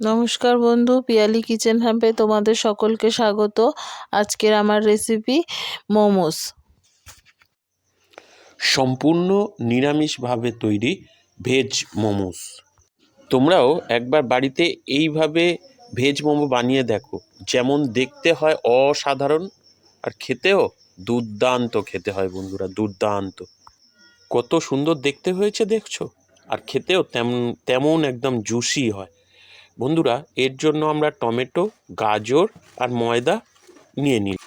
নমস্কার বন্ধু, পিয়ালি কিচেন হাবে তোমাদের সকলকে স্বাগত। আজকের আমার রেসিপি মোমোস। সম্পূর্ণ নিরামিষভাবে তৈরি ভেজ মোমোস। তোমরাও একবার বাড়িতে এইভাবে ভেজ মোমো বানিয়ে দেখো। যেমন দেখতে হয় অসাধারণ, আর খেতেও দুর্দান্ত খেতে হয় বন্ধুরা, দুর্দান্ত। কত সুন্দর দেখতে হয়েছে দেখছ? আর খেতেও তেমন তেমন একদম জুসি হয়। বন্ধুরা, এর জন্য আমরা টমেটো, গাজর আর ময়দা নিয়ে নিই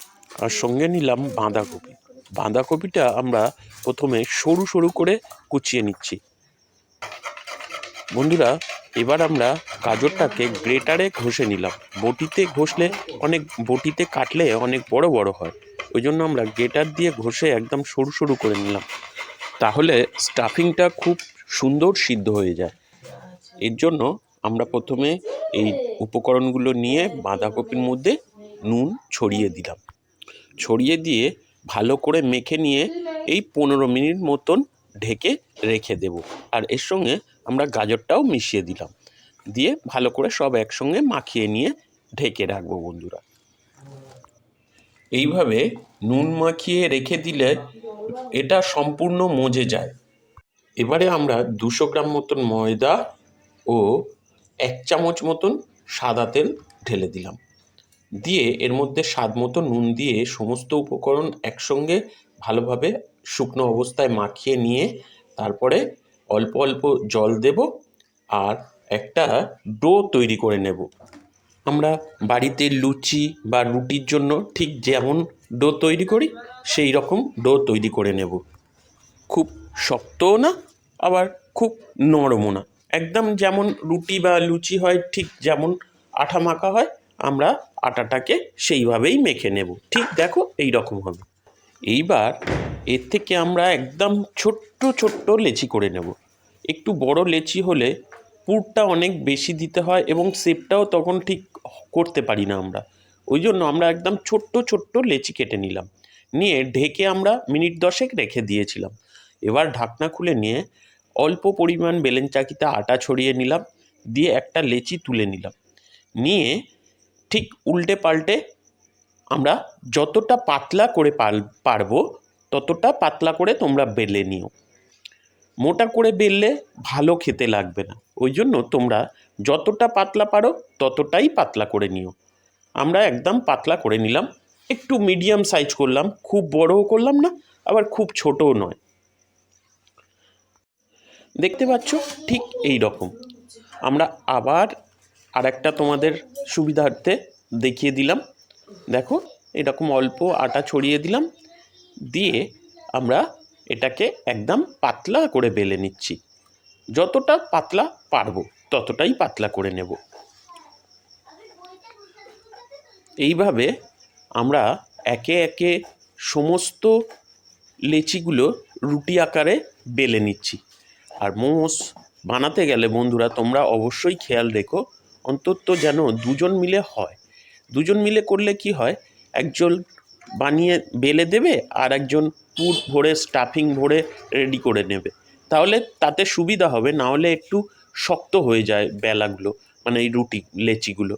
আর সঙ্গে নিলাম বাঁধাকপি। বাঁধাকপিটা আমরা প্রথমে সরু সরু করে কুচিয়ে নিচ্ছি। বন্ধুরা, এবার আমরা গাজরটাকে গ্রেটারে ঘষে নিলাম। বটিতে ঘষলে অনেক, বটিতে কাটলে অনেক বড় বড় হয়। ওই জন্য আমরা গ্রেটার দিয়ে ঘষে একদম সরু সরু করে নিলাম। তাহলে স্টাফিংটা খুব সুন্দর সিদ্ধ হয়ে যায়। এর জন্য আমরা প্রথমে এই উপকরণগুলো নিয়ে বাঁধাকপির মধ্যে নুন ছড়িয়ে দিলাম। ছড়িয়ে দিয়ে ভালো করে মেখে নিয়ে এই পনেরো মিনিট মতন ঢেকে রেখে দেব। আর এর সঙ্গে আমরা গাজরটাও মিশিয়ে দিলাম। দিয়ে ভালো করে সব একসঙ্গে মাখিয়ে নিয়ে ঢেকে রাখব বন্ধুরা। এইভাবে নুন মাখিয়ে রেখে দিলে এটা সম্পূর্ণ মজে যায়। এবারে আমরা দুশো গ্রাম মতন ময়দা ও এক চামচ মতন সাদা তেল ঢেলে দিলাম। দিয়ে এর মধ্যে স্বাদ মতো নুন দিয়ে সমস্ত উপকরণ একসঙ্গে ভালোভাবে শুকনো অবস্থায় মাখিয়ে নিয়ে তারপরে অল্প অল্প জল দেব আর একটা ডো তৈরি করে নেব। আমরা বাড়িতে লুচি বা রুটির জন্য ঠিক যেমন ডো তৈরি করি, সেই রকম ডো তৈরি করে নেব। খুব শক্তও না, আবার খুব নরমও না। একদম যেমন রুটি বা লুচি হয়, ঠিক যেমন আঠা মাখা হয়, আমরা আটাটাকে সেইভাবেই মেখে নেব। ঠিক দেখো এই রকম হবে। এইবার এর থেকে আমরা একদম ছোট্ট ছোট্ট লেচি করে নেব। একটু বড় লেচি হলে পুরটা অনেক বেশি দিতে হয় এবং শেপটাও তখন ঠিক করতে পারি না আমরা। ওই জন্য আমরা একদম ছোট্ট ছোট্ট লেচি কেটে নিলাম। নিয়ে ঢেকে আমরা মিনিট দশেক রেখে দিয়েছিলাম। এবার ঢাকনা খুলে নিয়ে অল্প পরিমাণ বেলেন চাকিতে আটা ছড়িয়ে নিলাম, দিয়ে একটা লেচি তুলে নিলাম। নিয়ে ঠিক উল্টে পাল্টে আমরা যতটা পাতলা করে পারব, ততটা পাতলা করে তোমরা বেলে নিও। মোটা করে বেললে ভালো খেতে লাগবে না। ওই জন্য তোমরা যতটা পাতলা পারো, ততটাই পাতলা করে নিও। আমরা একদম পাতলা করে নিলাম। একটু মিডিয়াম সাইজ করলাম। খুব বড়ও করলাম না, আবার খুব ছোটও নয়। দেখতে পাচ্ছ? ঠিক এই রকম। আমরা আবার আর একটা তোমাদের সুবিধার্থে দেখিয়ে দিলাম। দেখো, এরকম অল্প আটা ছড়িয়ে দিলাম। দিয়ে আমরা এটাকে একদম পাতলা করে বেলে নিচ্ছি। যতটা পাতলা পারব, ততটাই পাতলা করে নেব। এইভাবে আমরা একে একে সমস্ত লেচিগুলো রুটি আকারে বেলে নিচ্ছি। আর মোমোস বানাতে গেলে বন্ধুরা তোমরা অবশ্যই খেয়াল রেখো, অন্তত যেন দুজন মিলে হয়। দুজন মিলে করলে কি হয়? একজন বানিয়ে বেলে দেবে আর একজন পুর ভরে, স্টাফিং ভরে রেডি করে নেবে। তাহলে তাতে সুবিধা হবে না হলে একটু শক্ত হয়ে যায় বেলাগুলো মানে এই রুটি, লেচিগুলো।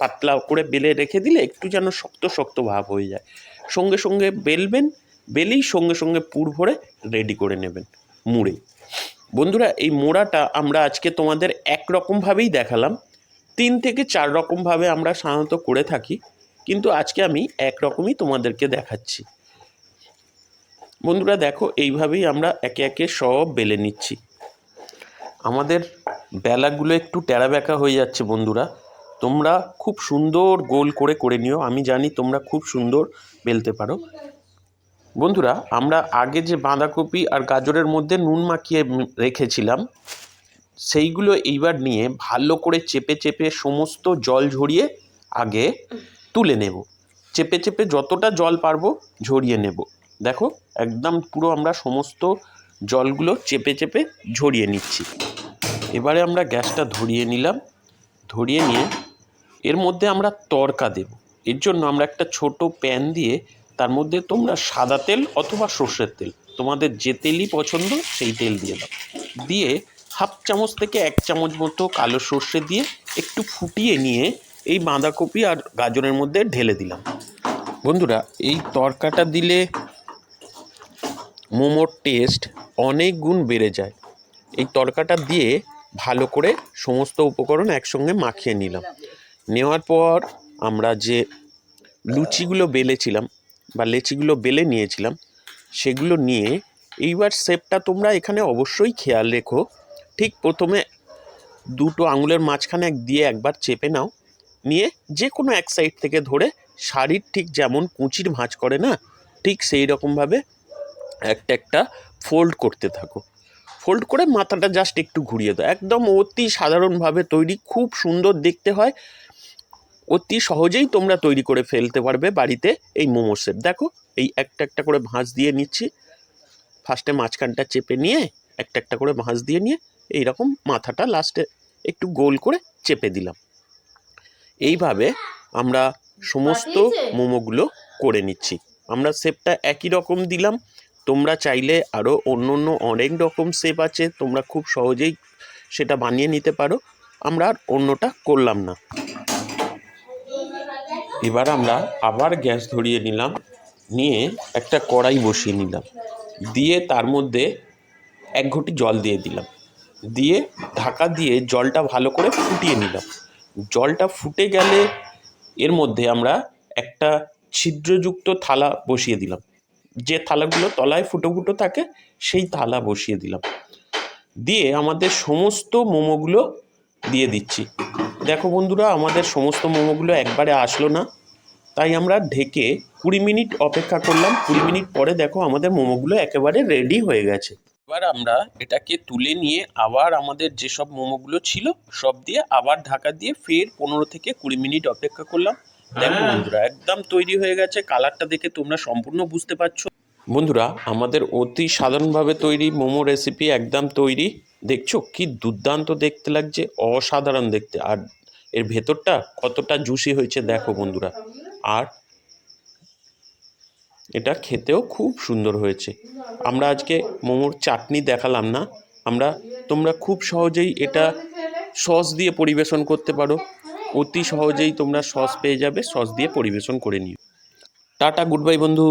পাতলা করে বেলে রেখে দিলে একটু যেন শক্ত শক্ত ভাব হয়ে যায়। সঙ্গে সঙ্গে বেলবেন, বেলেই সঙ্গে সঙ্গে পুর ভরে রেডি করে নেবেন, মুড়ে। বন্ধুরা, এই মোড়াটা আমরা আজকে তোমাদের একরকমভাবেই দেখালাম। তিন থেকে চার রকমভাবে আমরা সাধারণত করে থাকি, কিন্তু আজকে আমি একরকমই তোমাদেরকে দেখাচ্ছি। বন্ধুরা, দেখো, এইভাবেই আমরা একে একে সব বেলে নিচ্ছি। আমাদের বেলাগুলো একটু টেরা ব্যাকা হয়ে যাচ্ছে বন্ধুরা। তোমরা খুব সুন্দর গোল করে করে নিও। আমি জানি তোমরা খুব সুন্দর বেলতে পারো। বন্ধুরা, আমরা আগে যে বাঁধাকপি আর গাজরের মধ্যে নুন মাখিয়ে রেখেছিলাম, সেইগুলো এইবার নিয়ে ভালো করে চেপে চেপে সমস্ত জল ঝরিয়ে আগে তুলে নেব। চেপে চেপে যতটা জল পারব ঝরিয়ে নেব। দেখো, একদম পুরো আমরা সমস্ত জলগুলো চেপে চেপে ঝরিয়ে নিচ্ছি। এবারে আমরা গ্যাসটা ধরিয়ে নিলাম। ধরিয়ে নিয়ে এর মধ্যে আমরা তরকা দেব। এর জন্য আমরা একটা ছোট প্যান দিয়ে তার মধ্যে তোমরা সাদা তেল অথবা সর্ষের তেল, তোমাদের যে তেলই পছন্দ সেই তেল দিয়ে দাও। দিয়ে হাফ চামচ থেকে এক চামচ মতো কালো সর্ষে দিয়ে একটু ফুটিয়ে নিয়ে এই বাঁধাকপি আর গাজরের মধ্যে ঢেলে দিলাম। বন্ধুরা, এই তরকাটা দিলে মোমোর টেস্ট অনেক গুণ বেড়ে যায়। এই তরকাটা দিয়ে ভালো করে সমস্ত উপকরণ একসঙ্গে মাখিয়ে নিলাম। নেওয়ার পর আমরা যে লুচিগুলো বেলেছিলাম বা লেচিগুলো বেলে নিয়েছিলাম, সেগুলো নিয়ে এইবার শেপটা তোমরা এখানে অবশ্যই খেয়াল রেখো। ঠিক প্রথমে দুটো আঙুলের মাঝখানে এক দিয়ে একবার চেপে নাও, নিয়ে যে কোনো এক সাইড থেকে ধরে শাড়ির ঠিক যেমন কুঁচির ভাঁজ করে না, ঠিক সেই রকমভাবে একটা একটা ফোল্ড করতে থাকো। ফোল্ড করে মাথাটা জাস্ট একটু ঘুরিয়ে দাও। একদম অতি সাধারণভাবে তৈরি, খুব সুন্দর দেখতে হয়। অতি সহজেই তোমরা তৈরি করে ফেলতে পারবে বাড়িতে এই মোমো সেট। দেখো এই একটা একটা করে ভাঁজ দিয়ে নিচ্ছি। ফার্স্টে মাঝখানটা চেপে নিয়ে একটা একটা করে ভাঁজ দিয়ে নিয়ে এই রকম মাথাটা লাস্টে একটু গোল করে চেপে দিলাম। এইভাবে আমরা সমস্ত মোমোগুলো করে নিচ্ছি। আমরা শেপটা একই রকম দিলাম। তোমরা চাইলে আরও অন্য অন্য অনেক রকম শেপ আছে তোমরা খুব সহজেই সেটা বানিয়ে নিতে পারো। আমরা আর অন্যটা করলাম না। এবার আমরা আবার গ্যাস ধরিয়ে নিলাম, নিয়ে একটা কড়াই বসিয়ে নিলাম। দিয়ে তার মধ্যে এক ঘটি জল দিয়ে দিলাম। দিয়ে ঢাকা দিয়ে জলটা ভালো করে ফুটিয়ে নিলাম। জলটা ফুটে গেলে এর মধ্যে আমরা একটা ছিদ্রযুক্ত থালা বসিয়ে দিলাম। যে থালাগুলো তলায় ফুটো ফুটো থাকে, সেই থালা বসিয়ে দিলাম। দিয়ে আমাদের সমস্ত মোমোগুলো দিয়ে দিচ্ছি। দেখো বন্ধুরা আমাদের সমস্ত মোমোগুলো একবারে আসলো না। তাই আমরা ঢেকে কুড়ি মিনিট অপেক্ষা করলাম। কুড়ি মিনিট পরে দেখো আমাদের মোমোগুলো একেবারে রেডি হয়ে গেছে। এবার আমরা এটাকে তুলে নিয়ে আবার আমাদের যেসব মোমোগুলো ছিল সব দিয়ে আবার ঢাকা দিয়ে ফের পনেরো থেকে কুড়ি মিনিট অপেক্ষা করলাম। দেখো বন্ধুরা একদম তৈরি হয়ে গেছে। কালারটা দেখে তোমরা সম্পূর্ণ বুঝতে পারছ। বন্ধুরা আমাদের অতি সাধারণভাবে তৈরি মোমো রেসিপি একদম তৈরি। দেখছ কি দুর্দান্ত দেখতে লাগছে অসাধারণ দেখতে। আর এর ভেতরটা কতটা জুসি হয়েছে দেখো বন্ধুরা। আর এটা খেতেও খুব সুন্দর হয়েছে। আমরা আজকে মোমোর চাটনি দেখালাম না। আমরা, তোমরা খুব সহজেই এটা সস দিয়ে পরিবেশন করতে পারো। অতি সহজেই তোমরা সস পেয়ে যাবে, সস দিয়ে পরিবেশন করে নিও। টাটা, গুড বাই বন্ধু।